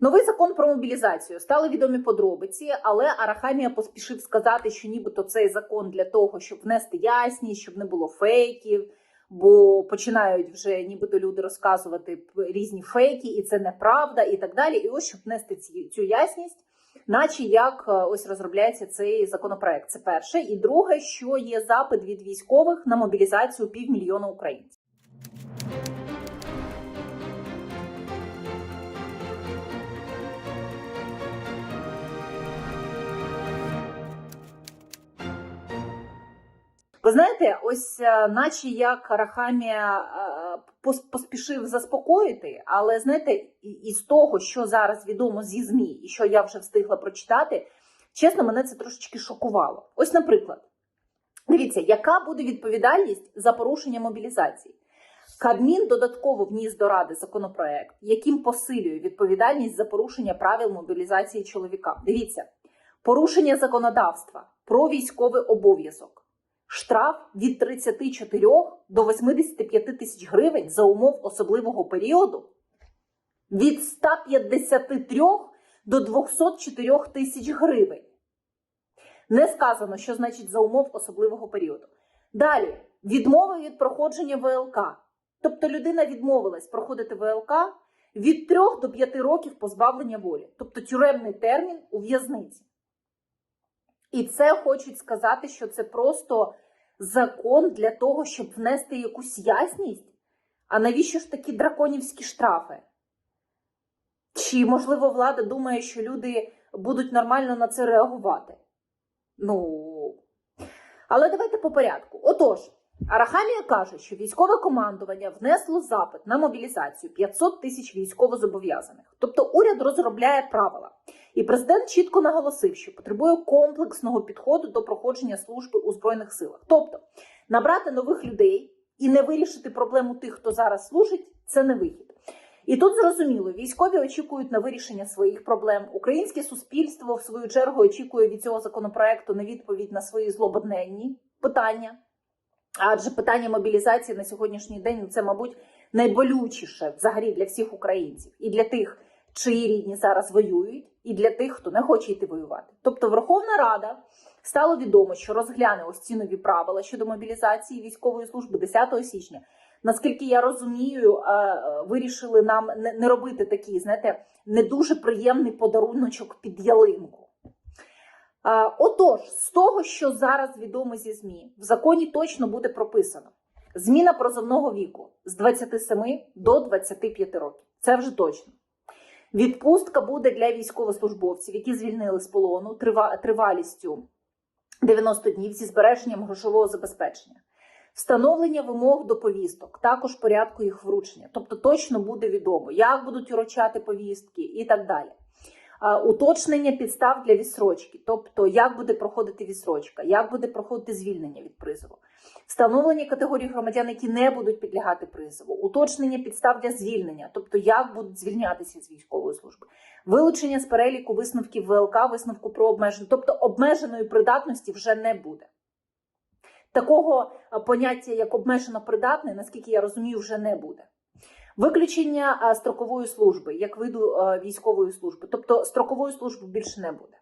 Новий закон про мобілізацію стали відомі подробиці, але Арахамія поспішив сказати, що нібито цей закон для того, щоб внести ясність, щоб не було фейків. Бо починають вже нібито люди розказувати різні фейки, і це неправда, і так далі. І ось щоб внести цю ясність, наче як е, ось розробляється цей законопроект. Це перше. І друге, що є запит від військових на мобілізацію півмільйона українців. Ви знаєте, ось е, наче як Рахамія е, поспішив заспокоїти, але знаєте, із того, що зараз відомо зі ЗМІ, і що я вже встигла прочитати, чесно, мене це трошечки шокувало. Ось, наприклад, дивіться, яка буде відповідальність за порушення мобілізації? Кабмін додатково вніс до ради законопроект, яким посилює відповідальність за порушення правил мобілізації чоловіка. Дивіться, порушення законодавства про військовий обов'язок. Штраф від 34 до 85 тисяч гривень за умов особливого періоду, від 153 до 204 тисяч гривень. Не сказано, що значить за умов особливого періоду. Далі відмови від проходження ВЛК. Тобто людина відмовилась проходити ВЛК від 3 до 5 років позбавлення волі, тобто тюремний термін у в'язниці. І це хочуть сказати, що це просто закон для того, щоб внести якусь ясність. А навіщо ж такі драконівські штрафи? Чи, можливо, влада думає, що люди будуть нормально на це реагувати? Ну. Але давайте по порядку. Отож, Арахамія каже, що військове командування внесло запит на мобілізацію 500 тисяч військовозобов'язаних. Тобто уряд розробляє правила. І президент чітко наголосив, що потребує комплексного підходу до проходження служби у збройних силах. Тобто, набрати нових людей і не вирішити проблему тих, хто зараз служить, це не вихід. І тут зрозуміло, військові очікують на вирішення своїх проблем. Українське суспільство, в свою чергу, очікує від цього законопроекту на відповідь на свої злободненні питання. Адже питання мобілізації на сьогоднішній день ну, це, мабуть, найболючіше взагалі для всіх українців і для тих, чиї рідні зараз воюють, і для тих, хто не хоче йти воювати. Тобто, Верховна Рада стало відомо, що розгляне ось ці нові правила щодо мобілізації військової служби 10 січня. Наскільки я розумію, е, е, вирішили нам не робити такий, знаєте, не дуже приємний подаруночок під ялинку. Отож, з того, що зараз відомо зі ЗМІ, в законі точно буде прописано зміна прозовного віку з 27 до 25 років. Це вже точно. Відпустка буде для військовослужбовців, які звільнили з полону тривалістю 90 днів зі збереженням грошового забезпечення. Встановлення вимог до повісток, також порядку їх вручення. Тобто точно буде відомо, як будуть урочати повістки і так далі. Уточнення підстав для відсрочки, тобто як буде проходити відсрочка, як буде проходити звільнення від призову, встановлення категорій громадян, які не будуть підлягати призову, уточнення підстав для звільнення, тобто як будуть звільнятися з військової служби, вилучення з переліку висновків ВЛК, висновку про обмеження, тобто обмеженої придатності вже не буде. Такого поняття, як обмежено придатний, наскільки я розумію, вже не буде. Виключення строкової служби як виду військової служби, тобто строкової служби більше не буде.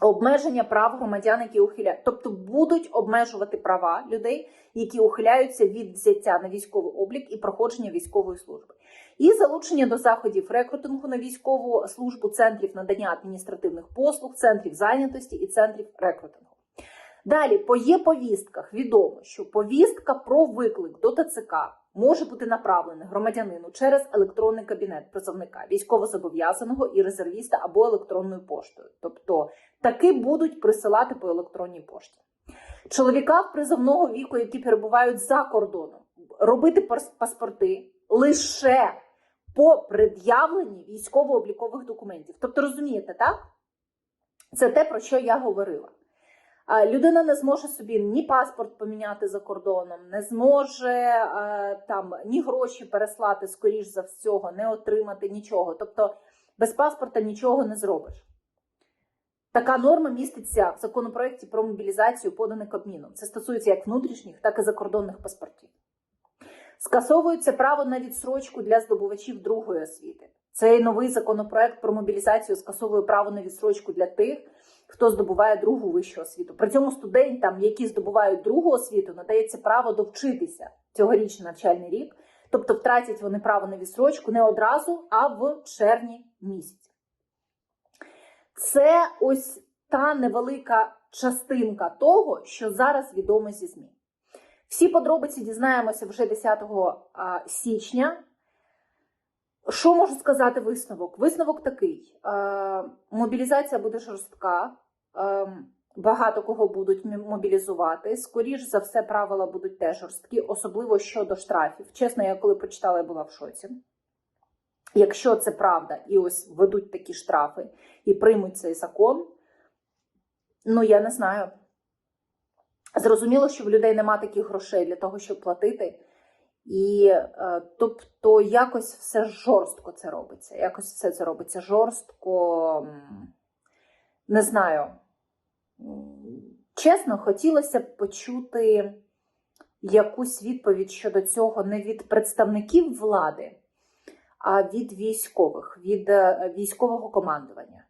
Обмеження прав громадян, які ухиляють, тобто будуть обмежувати права людей, які ухиляються від взяття на військовий облік і проходження військової служби, і залучення до заходів рекрутингу на військову службу центрів надання адміністративних послуг, центрів зайнятості і центрів рекрутингу. Далі, по є повістках відомо, що повістка про виклик до ТЦК може бути направлена громадянину через електронний кабінет призовника, військовозобов'язаного і резервіста або електронною поштою. Тобто таки будуть присилати по електронній пошті. Чоловікам призовного віку, які перебувають за кордоном, робити паспорти лише по пред'явленні військово-облікових документів. Тобто, розумієте, так? Це те, про що я говорила. Людина не зможе собі ні паспорт поміняти за кордоном, не зможе там ні гроші переслати, скоріш за всього, не отримати нічого. Тобто без паспорта нічого не зробиш. Така норма міститься в законопроекті про мобілізацію, поданий Кабміном. Це стосується як внутрішніх, так і закордонних паспортів. Скасовується право на відсрочку для здобувачів другої освіти. Цей новий законопроект про мобілізацію скасовує право на відсрочку для тих, хто здобуває другу вищу освіту. При цьому студентам, які здобувають другу освіту, надається право довчитися цьогорічний навчальний рік. Тобто втратять вони право на відсрочку не одразу, а в червні місяці. Це ось та невелика частинка того, що зараз відомо зі ЗМІ. Всі подробиці дізнаємося вже 10 січня. Що можу сказати висновок? Висновок такий: мобілізація буде жорстка, багато кого будуть мобілізувати. Скоріш за все, правила будуть теж жорсткі, особливо щодо штрафів. Чесно, я коли прочитала, я була в шоці. Якщо це правда, і ось ведуть такі штрафи і приймуть цей закон, ну я не знаю. Зрозуміло, що в людей нема таких грошей для того, щоб платити. І е, тобто якось все жорстко це робиться. Якось все це робиться жорстко. Не знаю. Чесно, хотілося б почути якусь відповідь щодо цього не від представників влади, а від військових, від е, військового командування.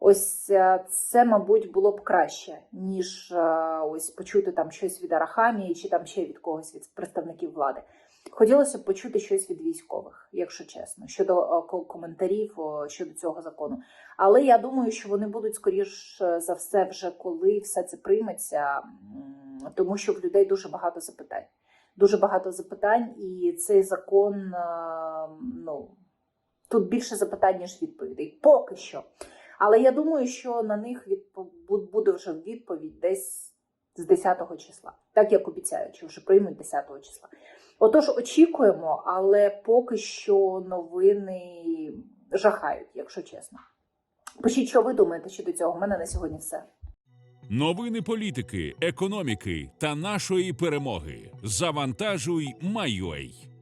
Ось е, це, мабуть, було б краще, ніж е, ось почути там щось від Арахамії чи там ще від когось від представників влади. Хотілося б почути щось від військових, якщо чесно, щодо е, коментарів щодо цього закону. Але я думаю, що вони будуть скоріш е, за все, вже коли все це прийметься, тому що в людей дуже багато запитань. Дуже багато запитань, і цей закон, е, ну тут більше запитань, ніж відповідей. Поки що. Але я думаю, що на них буде вже відповідь десь з 10 числа, так як обіцяють, що вже приймуть 10 числа. Отож, очікуємо, але поки що новини жахають, якщо чесно. Пишіть, що ви думаєте щодо цього. У мене на сьогодні все. Новини політики, економіки та нашої перемоги. Завантажуй Майой.